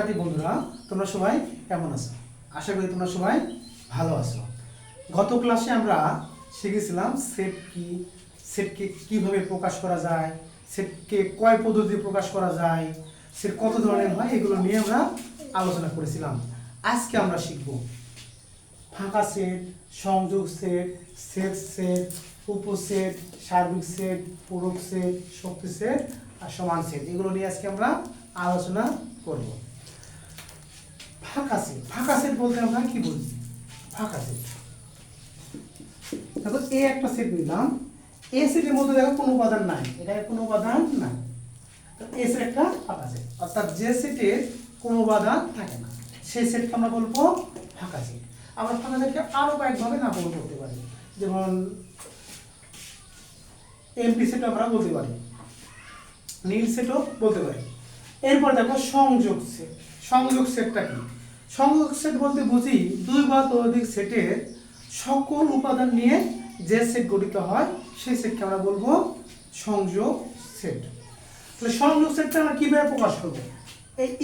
সাথী বন্ধুরা, তোমরা সবাই কেমন আছো? আশা করি তোমরা সবাই ভালো আছো। গত ক্লাসে আমরা শিখেছিলাম সেট কি সেটকে কীভাবে প্রকাশ করা যায় সেটকে কয় পদ্ধতিতে প্রকাশ করা যায় সেট কত ধরনের হয়, এগুলো নিয়ে আমরা আলোচনা করেছিলাম। আজকে আমরা শিখব ফাঁকা সেট সংযোগ সেট সেট সেট উপসেট, সার্বিক সেট পূরক সেট শক্তি সেট আর সমান সেট এগুলো নিয়ে আজকে আমরা আলোচনা করব। ফাঁকা সেট ফাঁকা সেট বলতে আমরা কি বুঝি ফাঁকা সেট দেখো এ একটা সেট নিলাম। এ সেটের মধ্যে দেখো কোনো উপাদান নাই। এখানে কোনো উপাদান নাই। তো এ সেট একটা ফাঁকা সেট অর্থাৎ যে সেটের কোনো উপাদান থাকে না সেই সেটকে আমরা বলব ফাঁকা সেট আমরা ফাঁকা সেটকে আরও কয়েকভাবে নামকরণ করতে পারি। যেমন এমপি সেট আমরা বলতে পারি। নীল সেটও বলতে পারি। এরপর দেখো সংযোগ সেট সংযোগ সেটটা কি? সংযোগ সেট বলতে বুঝি দুই বা ততোধিক সেটের সকল উপাদান নিয়ে যে সেট গঠিত হয়, সেই সেটকে আমরা বলব সংযোগ সেট তাহলে সংযোগ সেটটা আমরা কীভাবে প্রকাশ করব?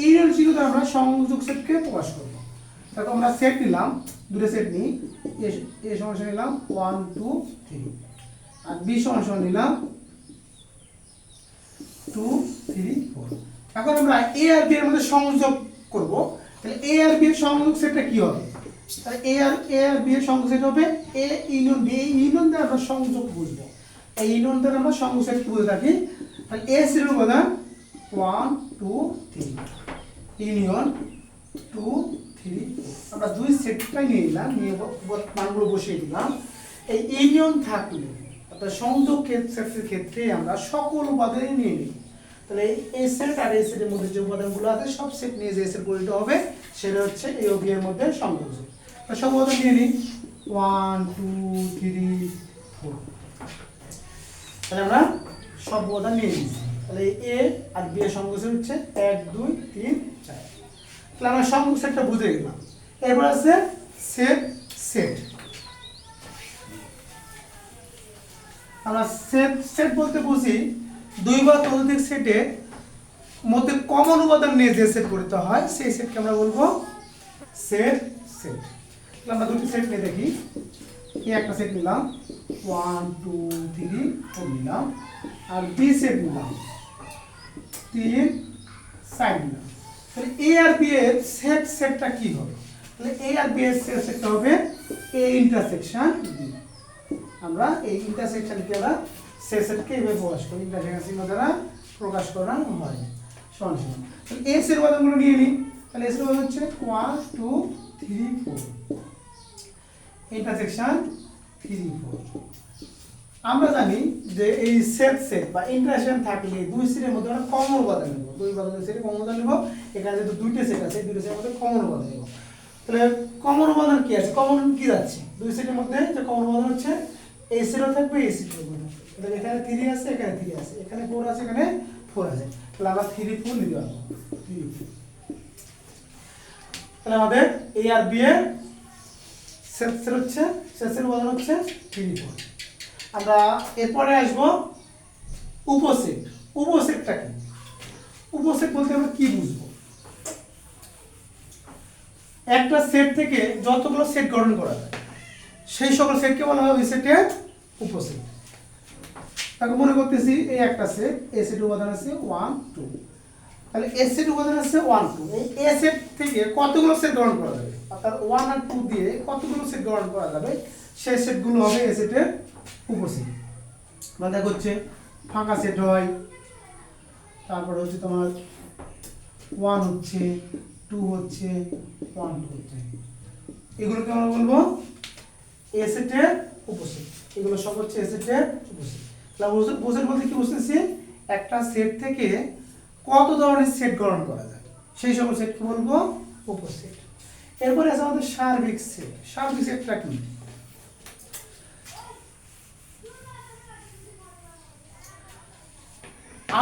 এই চিহ্নিত আমরা সংযোগ সেটকে প্রকাশ করব। তারপর আমরা সেট নিলাম, দুটো সেট নিই। এ সমস্যা নিলাম ওয়ান টু থ্রি আর বি সমস্যা নিলাম টু থ্রি ফোর এখন আমরা এ আর বি এর মধ্যে সংযোগ করব। তাহলে এ আর বি এর সংযোগ সেটটা কি হবে? তাহলে এ আর এ আর বি এর সংযোগ সেট হবে এ ইউনিয়ন বি ইউনিয়ন দ্বারা আমরা সংযোগ বুঝব। এই ইউনিয়ন দ্বারা আমরা সংযোগ সেট বুঝে থাকি। তাহলে এ সেটের উপাদান one two three union two three আমরা দুই সেটটাই নিয়ে নিলাম, নিয়ে মানগুলো বসিয়ে দিলাম। এই ইউনিয়ন থাকলে, অর্থাৎ সংযোগ ক্ষেত্রের ক্ষেত্রে আমরা সকল উপাদানই নিয়ে নিই। তাহলে এই সেট আর এই সেটের মধ্যে যে উপাদানগুলো আছে, সব সেট নিয়ে যে সেট গঠিত হবে, সেটা হচ্ছে এই ওবি এর মধ্যে সংযোগ তো সব উপাদান নিয়ে নিই। ওয়ান টু থ্রি ফোর তাহলে আমরা সব উপাদান নিয়ে নিচ্ছি তাহলে এ আর বি এর সেট হচ্ছে এক, দুই, তিন, চার। তাহলে আমরা সংযোগ সেটটা বুঝে গেলাম। এরপর আছে সেট সেট আমরা সেট সেট বলতে বুঝি দুই বা ততোধিক সেটের মধ্যে কমন উপাদান নিয়ে যে সেট গঠিত হয়, সেই সেটকে আমরা বলব সেট সেট আমরা দুটি সেট নিয়ে দেখি। এই একটা সেট নিলাম। ওয়ান টু থ্রি ফোর নিলাম। আর বি সেট নিলাম। তিন সাইড নিলাম। তাহলে এ আর বি এর সেট সেটটা কি হবে? তাহলে এ আর বি এর সেট সেটটা হবে এ ইন্টারসেকশন বি আমরা এই ইন্টারসেকশনকে আমরা সেট সেটকে এইভাবে প্রকাশ করি। চিহ্ন দ্বারা প্রকাশ করা হয়। সমান সমান। এস এর উপাদানগুলো নিয়ে নিই। তাহলে এস এর উপাদান হচ্ছে one two three four intersection three four আমরা জানি যে এই সেট সেট বা ইন্টারসেকশন থাকলে দুই সেটের মধ্যে আমরা কমন উপাদান নেব। দুই উপাদানের সেটে কমন উপাদান নেব। এখানে যেহেতু দুইটা সেট আছে দুইটা সেটের মধ্যে কমন উপাদান নেব। তাহলে কমন উপাদান কি আছে? কমন কি যাচ্ছে? দুই সেটের মধ্যে যে কমন উপাদান হচ্ছে এই সেটও থাকবে এই থাকবে। তাহলে এখানে থ্রি আছে, এখানে থ্রি আছে। এখানে ফোর আছে, এখানে ফোর আছে। তাহলে আমরা থ্রি ফোর নিতে পারব। তাহলে আমাদের এ আর বি এর সেট হচ্ছে শেষের উপাদান হচ্ছে থ্রি ফোর আমরা এরপরে আসব উপসেট। উপসেটটা কি? উপসেট বলতে আমরা কি বুঝব? একটা সেট থেকে যতগুলো সেট গঠন করা যায়, সেই সকল সেটকে বলা হয় ওই সেটের উপসেট। তাকে মনে করতেছি এই একটা সেট এ সেট উপাদান আছে ওয়ান টু তাহলে এ সেট উপাদান আছে ওয়ান টু এই এ সেট থেকে কতগুলো সেট গ্রহণ করা যাবে? অর্থাৎ ওয়ান আর টু দিয়ে কতগুলো সেট গ্রহণ করা যাবে? সেই সেটগুলো হবে এ সেটের উপসেট। মানে দেখো হচ্ছে ফাঁকা সেট হয়, তারপরে হচ্ছে তোমার ওয়ান হচ্ছে টু হচ্ছে ওয়ান টু হচ্ছে। এগুলোকে আমরা বলব এ সেটের উপসেট। এগুলো সব হচ্ছে এ সেটের উপসেট। উপসেট বলতে কি বুঝতেছি একটা সেট থেকে কত ধরনের সেট গ্রহণ করা যায়? সেই সেটকে বলব? উপসেট এরপরে আছে আমাদের সার্বিক সেট সার্বিক সেটটা কি?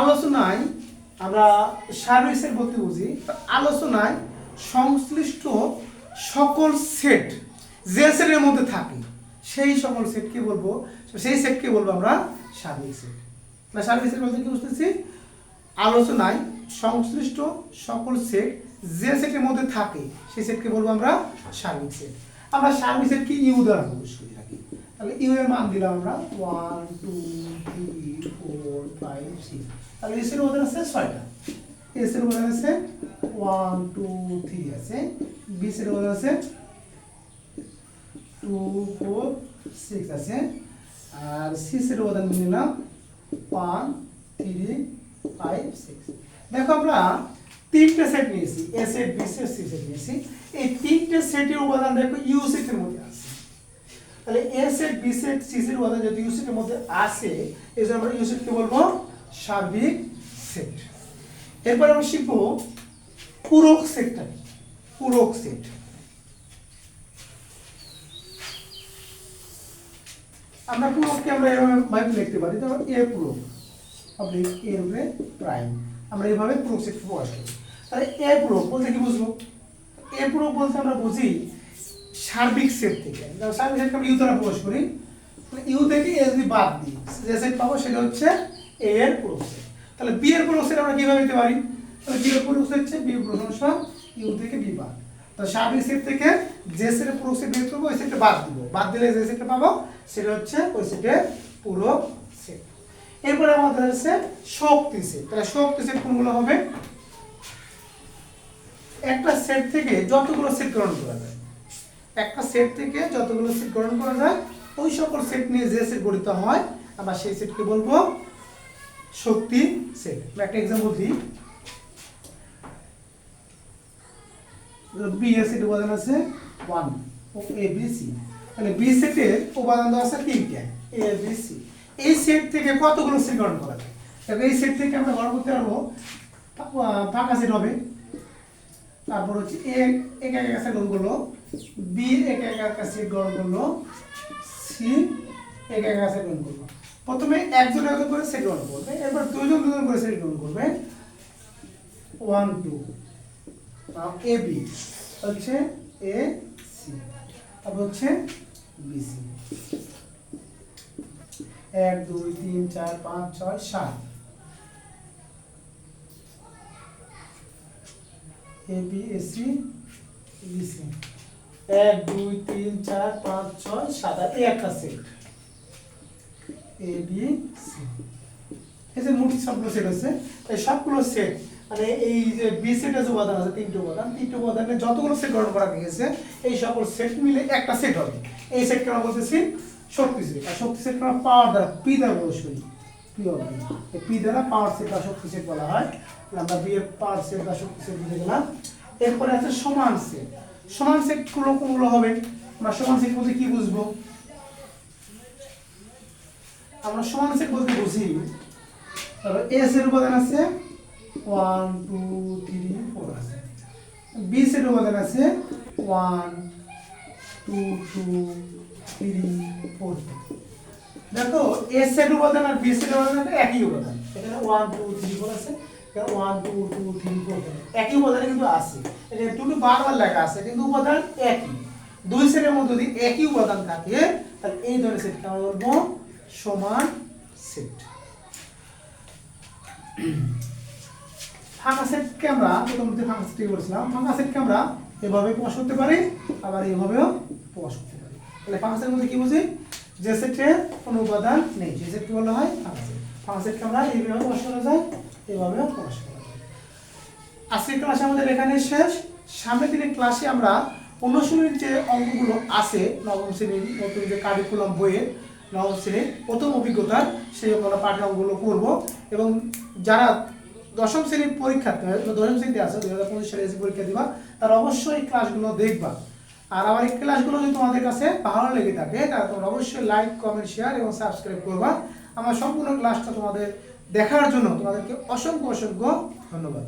আলোচনায় আমরা সার্বিক সেট বলতে বুঝি। আলোচনায় সংশ্লিষ্ট সকল সেট যে সেটের মধ্যে থাকে, সেই সকল সেটকে বলব? সেই সেটকে বলব আমরা? তাহলে সার্বিক সেট বলতে কি বুঝতেছি? আলোচনায় সংশ্লিষ্ট সকল সেট যে সেটের মধ্যে থাকে, সেই সেটকে বলব আমরা সার্বিক সেট আমরা সার্বিক সেট কি? ইউ দ্বারা প্রকাশ করে থাকি। তাহলে ইউ এর মান দিলাম আমরা one two three four five six তাহলে এস এর উপাদান আছে ছয়টা। এস এর উপাদান আছে ওয়ান টু থ্রি আছে। বি এর উপাদান আছে টু ফোর সিক্স আছে। আর সি এর উপাদান নিলাম ওয়ান, থ্রি, ফাইভ, সিক্স। দেখো আমরা তিনটে সেট নিয়েছি A set B set C set নিয়েছি। এই তিনটে সেটের উপাদান দেখো ইউ সেটের মধ্যে আছে। তাহলে A set B set C set উপাদান যদি ইউ সেটের মধ্যে আসে, এই জন্য আমরা ইউ সেটকে বলব সার্বিক সেট এরপর আমরা শিখব পূরক সেটটা? পূরক সেট আমরা পূরককে আমরা এভাবে ভাবে লিখতে পারি, তো এ পূরক পাবলিক এর উপরে প্রাইম আমরা এইভাবে পূরক সেট প্রকাশ করি। তাহলে এ পূরক বলতে কি বুঝব? এ পূরক বলতে আমরা বুঝি সার্বিক সেট থেকে। সার্বিক সেটকে আমরা ইউ দ্বারা প্রকাশ করি ইউ থেকে এ যদি বাদ দিই, যে সেট পাবো সেটা হচ্ছে এ এর পূরক সেট তাহলে বি এর পূরক সেট আমরা কীভাবে নিতে পারি? তাহলে বি এর পূরক সেট হচ্ছে বি পূরক সমান ইউ থেকে বি বাদ। তাহলে সার্বিক সেট থেকে যে সেটের পূরক সেট বের করব, ওই সেটটা বাদ দিব। বাদ দিলে যে সেটটা পাবো? সেটা হচ্ছে ওই সেটের পূরক সেট এরপরে আমাদের আছে শক্তি সেট তাহলে শক্তি সেট কোনগুলো হবে? একটা সেট থেকে যতগুলো সেট গ্রহণ করা যায়। একটা সেট থেকে যতগুলো সেট গ্রহণ করা যায়, ওই সকল সেট নিয়ে যে সেট গঠিত হয়, আমরা সেই সেটকে বলব শক্তি সেট একটা এক্সাম্পল দিই। বি এর সেট উপাদান আছে ওয়ান ও এ বি সি তাহলে বি সেটের উপাদান দেওয়া আছে তিনটা এ বি সি এই সেট থেকে কতগুলো সেট গ্রহণ করা যায়? তবে এই সেট থেকে আমরা গ্রহণ করতে পারব ফাঁকা সেট হবে। তারপর হচ্ছে এ এক এক একটা গ্রহণ করল বি এক এক সেট গ্রহণ করল সি এক এক সেট গ্রহণ করল। প্রথমে একজন একজন করে সেট গ্রহণ করবে, এরপর দুজন দুজন করে সেট গ্রহণ করবে। ওয়ান টু এ বি হচ্ছে এ তারপর হচ্ছে বি সি এক, দুই, তিন, চার, পাঁচ, ছয়, সাত। A B A C B C এক, দুই, তিন, চার, পাঁচ, ছয়, সাত আর একটা সেট এ বি সি এই যে মোট সবগুলো সেট আছে এই সবগুলো সেট মানে এই যে বি সেটের যে উপাদান আছে, তিনটে উপাদান, তিনটে উপাদানে যতগুলো সেট গ্রহণ করা গেছে এই সকল সেট মিলে একটা সেট হবে। এই সেটকে আমরা বলতেছি শক্তি সেট আর শক্তি সেট আমরা পাওয়ার দ্বারা পি দ্বারা করি। পি অফ বি এই পি দ্বারা পাওয়ার সেট বা শক্তি সেট বলা হয়। আমরা বি এর পাওয়ার সেট বা শক্তি সেট বুঝে গেলাম। এরপরে আছে সমান সেট সমান সেটগুলো কোনগুলো হবে? আমরা সমান সেট বলতে কি বুঝব? আমরা সমান সেট বলতে বুঝি। এস এর উপাদান আছে। ওয়ান টু থ্রি ফোর আছে বি এর উপাদান আছে? One two two three four দেখো এস এর উপাদান আর বি এর উপাদান একই উপাদান। এখানে ওয়ান টু থ্রি ফোর আছে। One two two three four একই কিন্তু আছে। এখানে টু টু বারবার লেখা আছে, কিন্তু উপাদান একই। দুই সেটের মধ্যে যদি একই উপাদান থাকে, তাহলে এই ধরনের সেটকে আমরা বলব সমান সেট ফাঁকা সেটকে আমরা প্রথমত ফাঁকা সেট বলেছিলাম। ফাঁকা সেটকে আমরা এভাবে প্রকাশ করতে পারি, আবার এইভাবেও প্রকাশ করতে পারি। তাহলে ফাঁকা মধ্যে কি বুঝি? যে সেটে কোনো উপাদান নেই সেই সেটকে বলা হয় ফাঁকা সেট ফাঁকা সেটকে আমরা এইভাবে প্রকাশ করা যায় এইভাবেও প্রকাশ করা যায়। আজকের ক্লাসে আমাদের এখানে শেষ। সামনের দিনের ক্লাসে আমরা অনুশীলনের যে অঙ্কগুলো আছে, নবম শ্রেণির নতুন যে কারিকুলাম বইয়ের নবম শ্রেণির প্রথম অভিজ্ঞতার, সেই আমরা পাঠ্য অঙ্কগুলো করব। এবং যারা দশম শ্রেণির পরীক্ষার্থী দশম শ্রেণীতে আছে, দুই হাজার পঁচিশ সালে এসে পরীক্ষা দিবা, তার অবশ্যই ক্লাসগুলো দেখবা। আর আমার এই ক্লাসগুলো যদি তোমাদের কাছে ভালো লেগে থাকে, তাহলে তোমরা অবশ্যই লাইক কমেন্ট শেয়ার এবং সাবস্ক্রাইব করবা। আমার সম্পূর্ণ ক্লাসটা তোমাদের দেখার জন্য তোমাদেরকে অসংখ্য অসংখ্য ধন্যবাদ।